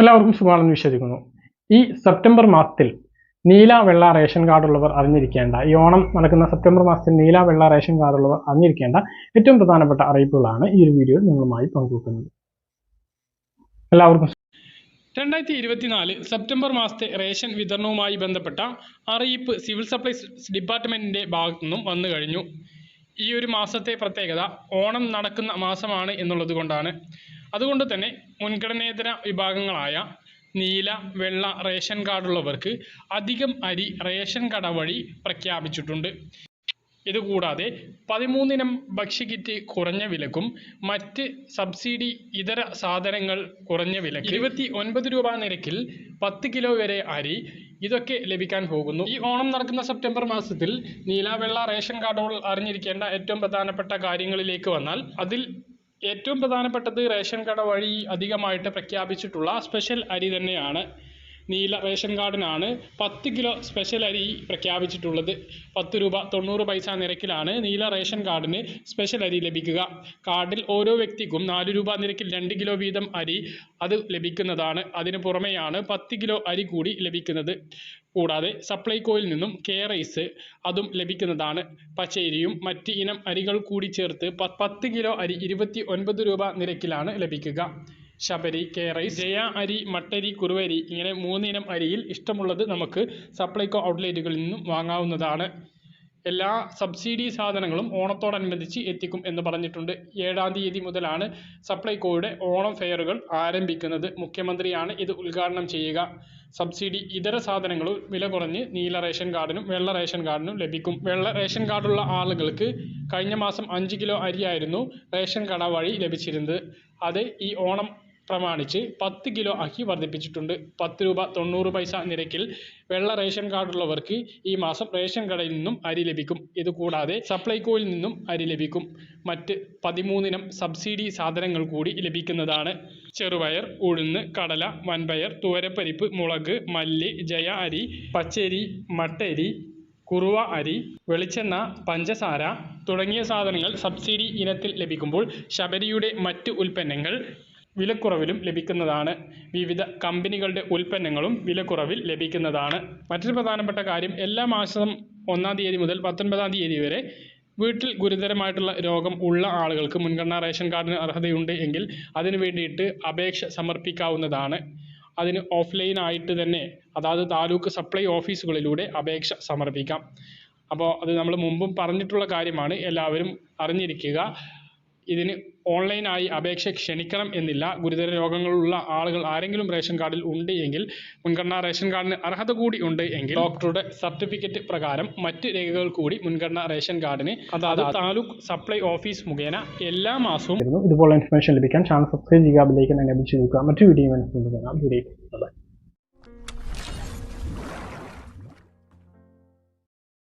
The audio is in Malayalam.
എല്ലാവർക്കും സുഖമാണെന്ന് വിശ്വസിക്കുന്നു. ഈ സെപ്റ്റംബർ മാസത്തിൽ നീല വെള്ള റേഷൻ കാർഡുള്ളവർ അറിഞ്ഞിരിക്കേണ്ട. ഈ ഓണം നടക്കുന്ന സെപ്റ്റംബർ മാസത്തിൽ നീല വെള്ള റേഷൻ കാർഡുള്ളവർ അറിഞ്ഞിരിക്കേണ്ട ഏറ്റവും പ്രധാനപ്പെട്ട അറിയിപ്പുകളാണ് ഈ ഒരു വീഡിയോ നിങ്ങളുമായി പങ്കുവെക്കുന്നത്. എല്ലാവർക്കും രണ്ടായിരത്തി ഇരുപത്തിനാല് സെപ്റ്റംബർ മാസത്തെ റേഷൻ വിതരണവുമായി ബന്ധപ്പെട്ട അറിയിപ്പ് സിവിൽ സപ്ലൈസ് ഡിപ്പാർട്ട്മെന്റിന്റെ ഭാഗത്തു നിന്നും വന്നു കഴിഞ്ഞു. ഈ ഒരു മാസത്തെ പ്രത്യേകത ഓണം നടക്കുന്ന മാസമാണ് എന്നുള്ളത് കൊണ്ടാണ്. അതുകൊണ്ട് തന്നെ മുൻഗണനേതര വിഭാഗങ്ങളായ നീല വെള്ള റേഷൻ കാർഡുള്ളവർക്ക് അധികം അരി റേഷൻ കട വഴി പ്രഖ്യാപിച്ചിട്ടുണ്ട്. ഇതുകൂടാതെ പതിമൂന്നിനം ഭക്ഷ്യക്കിറ്റ് കുറഞ്ഞ വിലക്കും മറ്റ് സബ്സിഡി ഇതര സാധനങ്ങൾ കുറഞ്ഞ വിലക്ക് ഇരുപത്തി ഒൻപത് രൂപ നിരക്കിൽ പത്ത് കിലോ വരെ അരി ഇതൊക്കെ ലഭിക്കാൻ പോകുന്നു. ഈ ഓണം നടക്കുന്ന സെപ്റ്റംബർ മാസത്തിൽ നീല വെള്ള റേഷൻ കാർഡുകൾ അറിഞ്ഞിരിക്കേണ്ട ഏറ്റവും പ്രധാനപ്പെട്ട കാര്യങ്ങളിലേക്ക് വന്നാൽ അതിൽ ഏറ്റവും പ്രധാനപ്പെട്ടത് റേഷൻ കട വഴി അധികമായിട്ട് പ്രഖ്യാപിച്ചിട്ടുള്ള സ്പെഷ്യൽ അരി തന്നെയാണ്. നീല റേഷൻ കാർഡിനാണ് പത്ത് കിലോ സ്പെഷ്യൽ അരി പ്രഖ്യാപിച്ചിട്ടുള്ളത്. പത്ത് രൂപ തൊണ്ണൂറ് പൈസ നിരക്കിലാണ് നീല റേഷൻ കാർഡിന് സ്പെഷ്യൽ അരി ലഭിക്കുക. കാർഡിൽ ഓരോ വ്യക്തിക്കും നാല് രൂപ നിരക്കിൽ രണ്ട് കിലോ വീതം അരി അത് ലഭിക്കുന്നതാണ്. അതിന് പുറമെയാണ് പത്ത് കിലോ അരി കൂടി ലഭിക്കുന്നത്. കൂടാതെ സപ്ലൈകോയിൽ നിന്നും കെ റൈസ് അതും ലഭിക്കുന്നതാണ്. പച്ചരിയും മറ്റ് ഇനം അരികൾ കൂടി ചേർത്ത് പത്ത് കിലോ അരി ഇരുപത്തി ഒൻപത് രൂപ നിരക്കിലാണ് ലഭിക്കുക. ശബരി കെ റൈസ് ജയ അരി മട്ടരി കുറുവരി ഇങ്ങനെ മൂന്നിനം അരിയിൽ ഇഷ്ടമുള്ളത് നമുക്ക് സപ്ലൈകോ ഔട്ട്ലെറ്റുകളിൽ നിന്നും വാങ്ങാവുന്നതാണ്. എല്ലാ സബ്സിഡി സാധനങ്ങളും ഓണത്തോടനുബന്ധിച്ച് എത്തിക്കും എന്ന് പറഞ്ഞിട്ടുണ്ട്. ഏഴാം തീയതി മുതലാണ് സപ്ലൈകോയുടെ ഓണം ഫെയറുകൾ ആരംഭിക്കുന്നത്. മുഖ്യമന്ത്രിയാണ് ഇത് ഉദ്ഘാടനം ചെയ്യുക. സബ്സിഡി ഇതര സാധനങ്ങളും വില കുറഞ്ഞ് നീല റേഷൻ കാർഡിനും വെള്ള റേഷൻ കാർഡിനും ലഭിക്കും. വെള്ള റേഷൻ കാർഡുള്ള ആളുകൾക്ക് കഴിഞ്ഞ മാസം അഞ്ച് കിലോ അരിയായിരുന്നു റേഷൻ കട വഴി ലഭിച്ചിരുന്നത്. അത് ഈ ഓണം പ്രമാണിച്ച് പത്ത് കിലോ ആക്കി വർദ്ധിപ്പിച്ചിട്ടുണ്ട്. പത്ത് രൂപ തൊണ്ണൂറ് പൈസ നിരക്കിൽ വെള്ള റേഷൻ കാർഡുള്ളവർക്ക് ഈ മാസം റേഷൻ കടയിൽ നിന്നും അരി ലഭിക്കും. ഇതുകൂടാതെ സപ്ലൈകോയിൽ നിന്നും അരി ലഭിക്കും. മറ്റ് പതിമൂന്നിനം സബ്സിഡി സാധനങ്ങൾ കൂടി ലഭിക്കുന്നതാണ്. ചെറുപയർ ഉഴുന്ന് കടല വൻപയർ തുവരപ്പരിപ്പ് മുളക് മല്ലി ജയ അരി പച്ചരി മട്ടരി കുറുവ അരി വെളിച്ചെണ്ണ പഞ്ചസാര തുടങ്ങിയ സാധനങ്ങൾ സബ്സിഡി ഇനത്തിൽ ലഭിക്കുമ്പോൾ ശബരിയുടെ മറ്റ് ഉൽപ്പന്നങ്ങൾ വിലക്കുറവിലും ലഭിക്കുന്നതാണ്. വിവിധ കമ്പനികളുടെ ഉൽപ്പന്നങ്ങളും വിലക്കുറവിൽ ലഭിക്കുന്നതാണ്. മറ്റൊരു പ്രധാനപ്പെട്ട കാര്യം എല്ലാ മാസം ഒന്നാം തീയതി മുതൽ പത്തൊൻപതാം തീയതി വരെ വീട്ടിൽ ഗുരുതരമായിട്ടുള്ള രോഗം ഉള്ള ആളുകൾക്ക് മുൻഗണനാ റേഷൻ കാർഡിന് അർഹതയുണ്ട് എങ്കിൽ അതിനു വേണ്ടിയിട്ട് അപേക്ഷ സമർപ്പിക്കാവുന്നതാണ്. അതിന് ഓഫ്ലൈൻ ആയിട്ട് തന്നെ അതായത് താലൂക്ക് സപ്ലൈ ഓഫീസുകളിലൂടെ അപേക്ഷ സമർപ്പിക്കാം. അപ്പോൾ അത് നമ്മൾ മുമ്പും പറഞ്ഞിട്ടുള്ള കാര്യമാണ്. എല്ലാവരും അറിഞ്ഞിരിക്കുക. ഇതിന് ഓൺലൈനായി അപേക്ഷ ക്ഷണിക്കണം എന്നില്ല. ഗുരുതര രോഗങ്ങളുള്ള ആളുകൾ ആരെങ്കിലും റേഷൻ കാർഡിൽ ഉണ്ട് എങ്കിൽ മുൻഗണനാ റേഷൻ കാർഡിന് അർഹത കൂടി ഉണ്ട് എങ്കിൽ ഡോക്ടറുടെ സർട്ടിഫിക്കറ്റ് പ്രകാരം മറ്റ് രേഖകൾ കൂടി മുൻഗണനാ റേഷൻ കാർഡിന് അതായത് താലൂക്ക് സപ്ലൈ ഓഫീസ് മുഖേന എല്ലാ മാസവും. ഇതുപോലെ ഇൻഫർമേഷൻ ലഭിക്കാൻ ചാനൽ സബ്സ്ക്രൈബ് ചെയ്യുക ബെല്ലൈക്കൻ എനേബിൾ ചെയ്യുക മറ്റു വീഡിയോ ബൈ